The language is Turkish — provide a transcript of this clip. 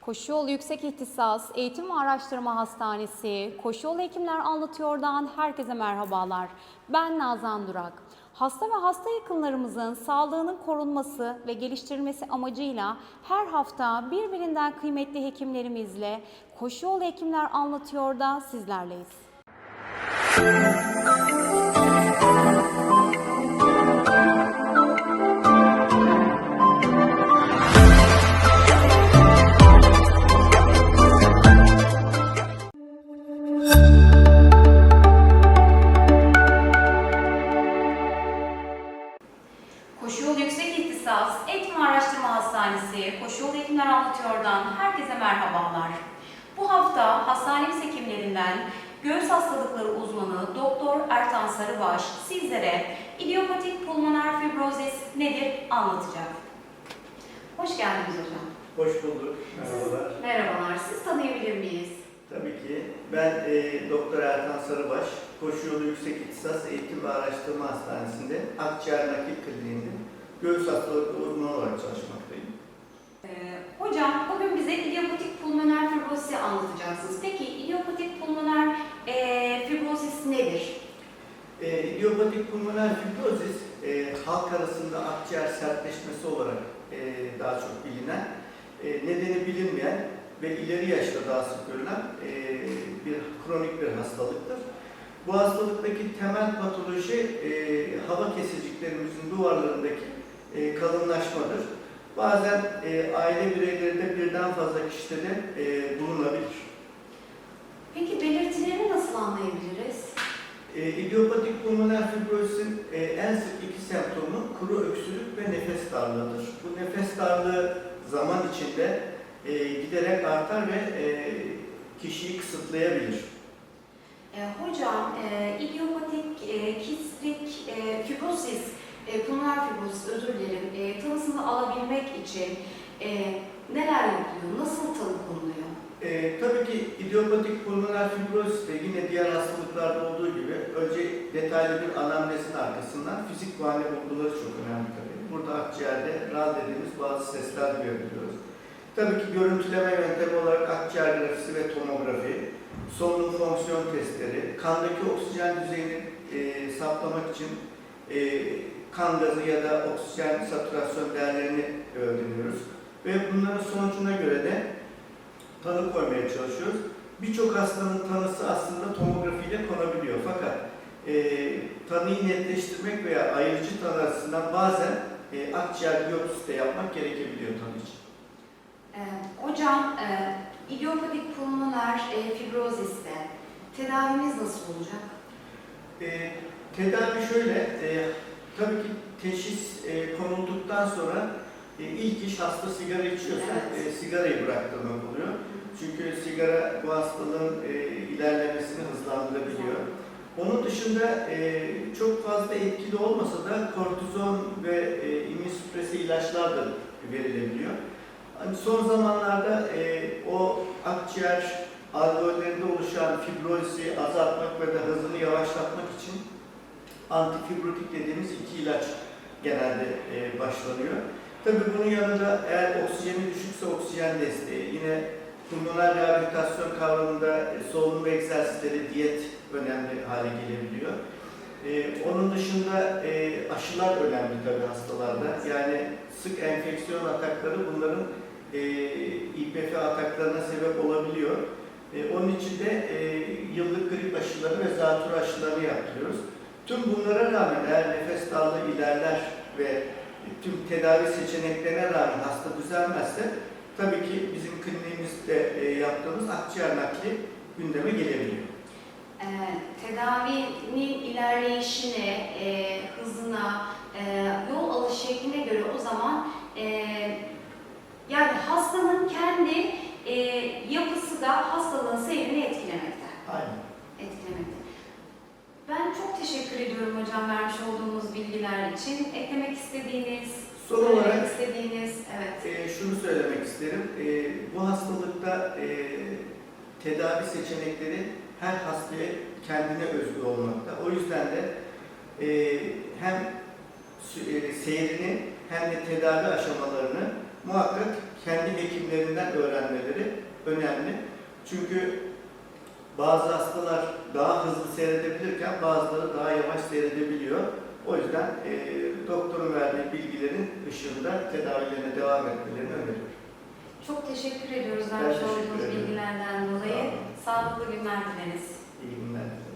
Koşuyolu Yüksek İhtisas Eğitim ve Araştırma Hastanesi Koşuyolu Hekimler Anlatıyor'dan herkese merhabalar. Ben Nazan Durak. Hasta ve hasta yakınlarımızın sağlığının korunması ve geliştirilmesi amacıyla her hafta birbirinden kıymetli hekimlerimizle Koşuyolu Hekimler Anlatıyor'da sizlerleyiz. Koşuyol Yüksek İhtisas Eğitim Araştırma Hastanesi Koşuyol Hekimler Anlatıyor'dan herkese merhabalar. Bu hafta hastanemiz hekimlerinden göğüs hastalıkları uzmanı Doktor Ertan Sarıbaş sizlere idiopatik pulmoner fibrozis nedir anlatacak. Hoş geldiniz hocam. Hoş bulduk. Merhabalar. Merhabalar. Siz tanıyabilir miyiz? Tabii ki. Ben e, Doktor Ertan Sarıbaş, Koşuyolu Yüksek İhtisas Eğitim ve Araştırma Hastanesi'nde Akciğer Nakil Kliniği'nde göğüs hastalıkları uzmanı olarak çalışmaktayım. Ee, hocam bugün bize idiopatik pulmoner fibrozisi anlatacaksınız. Peki idiopatik pulmoner e, fibrozis nedir? E, idiopatik pulmoner fibrozis, e, halk arasında akciğer sertleşmesi olarak e, daha çok bilinen, e, nedeni bilinmeyen ve ileri yaşta daha sık görülen e, bir kronik bir hastalıktır. Bu hastalıktaki temel patoloji e, hava kesiciklerimizin duvarlarındaki e, kalınlaşmadır. Bazen e, aile bireylerinde birden fazla kişide de e, bulunabilir. Peki belirtilerini nasıl anlayabiliriz? E, idiopatik pulmoner fibrozis'in e, en sık iki semptomu kuru öksürük ve nefes darlığıdır. Bu nefes darlığı zaman içinde e, giderek artar ve e, kişiyi kısıtlayabilir. E, hocam e, idiopatik e, kistrik e, fibrozis, e, pulmoner fibrozis özür dilerim, e, tanısını alabilmek için e, neler yapılıyor? Nasıl tanı konuluyor? E, tabii ki idiopatik pulmoner fibrozis de yine diğer hastalıklarda olduğu gibi önce detaylı bir anamnezin arkasından fizik muayene bulguları çok önemli tabii. Burada akciğerde RAL dediğimiz bazı sesler duyabiliyoruz. Tabii ki görüntüleme yöntemi olarak akciğer grafisi ve tomografi, solunum fonksiyon testleri, kandaki oksijen düzeyini e, saptamak için e, kan gazı ya da oksijen satürasyon değerlerini öğreniyoruz. Ve bunların sonucuna göre de tanı koymaya çalışıyoruz. Birçok hastanın tanısı aslında tomografiyle konabiliyor. Fakat e, tanıyı netleştirmek veya ayırıcı tanı açısından bazen e, akciğer biyopsisi de yapmak gerekebiliyor tanı için. E, hocam e, idiopatik pulmoner e, fibroziste tedavimiz nasıl olacak? E, tedavi şöyle, e, tabii ki teşhis e, konulduktan sonra e, ilk iş hasta sigara içiyorsa Evet. e, sigarayı bıraktırmak oluyor. Çünkü sigara bu hastalığın e, ilerlemesini hızlandırabiliyor. Onun dışında e, çok fazla etkili olmasa da kortizon ve e, immünsüpresi ilaçlar da verilebiliyor. Hani son zamanlarda e, o akciğer alveollerinde oluşan fibrozisi azaltmak ve de hızını yavaşlatmak için antifibrotik dediğimiz iki ilaç genelde e, başlanıyor. Tabii bunun yanında eğer oksijeni düşükse oksijen desteği, yine pulmoner rehabilitasyon kavramında e, solunum egzersizleri, diyet önemli hale gelebiliyor. E, onun dışında e, aşılar önemli tabii hastalarda. Yani sık enfeksiyon atakları bunların e, İPF ataklarına sebep olabiliyor. E, onun için de e, yıllık grip aşıları ve zatürre aşıları yaptırıyoruz. Tüm bunlara rağmen eğer nefes darlığı ilerler ve tüm tedavi seçeneklerine rağmen hasta düzelmezse tabii ki bizim kliniğimizde e, yaptığımız akciğer nakli gündeme gelebiliyor. E, tedavinin ilerleyişine, e, hızına, e, yol alış şekline göre o zaman e, yani hastanın kendi e, yapısı da hastalığın seyrini etkilemekte. Aynen. etkilemekte. Ben çok teşekkür ediyorum hocam vermiş olduğunuz bilgiler için. Eklemek istediğiniz, Son olarak istediğiniz, evet. e, şunu söylemek isterim. E, bu hastalıkta e, tedavi seçenekleri her hastaya kendine özgü olmakta. O yüzden de e, hem e, seyrini hem de tedavi aşamalarını muhakkak kendi hekimlerinden öğrenmeleri önemli. Çünkü bazı hastalar daha hızlı seyredebilirken bazıları daha yavaş seyredebiliyor. O yüzden e, doktorun verdiği bilgilerin ışığında tedavilerine devam etmelerini öneriyorum. Çok teşekkür ediyoruz vermiş olduğunuz bilgilerden dolayı. Sağlıklı günler dileriz. İyi günler.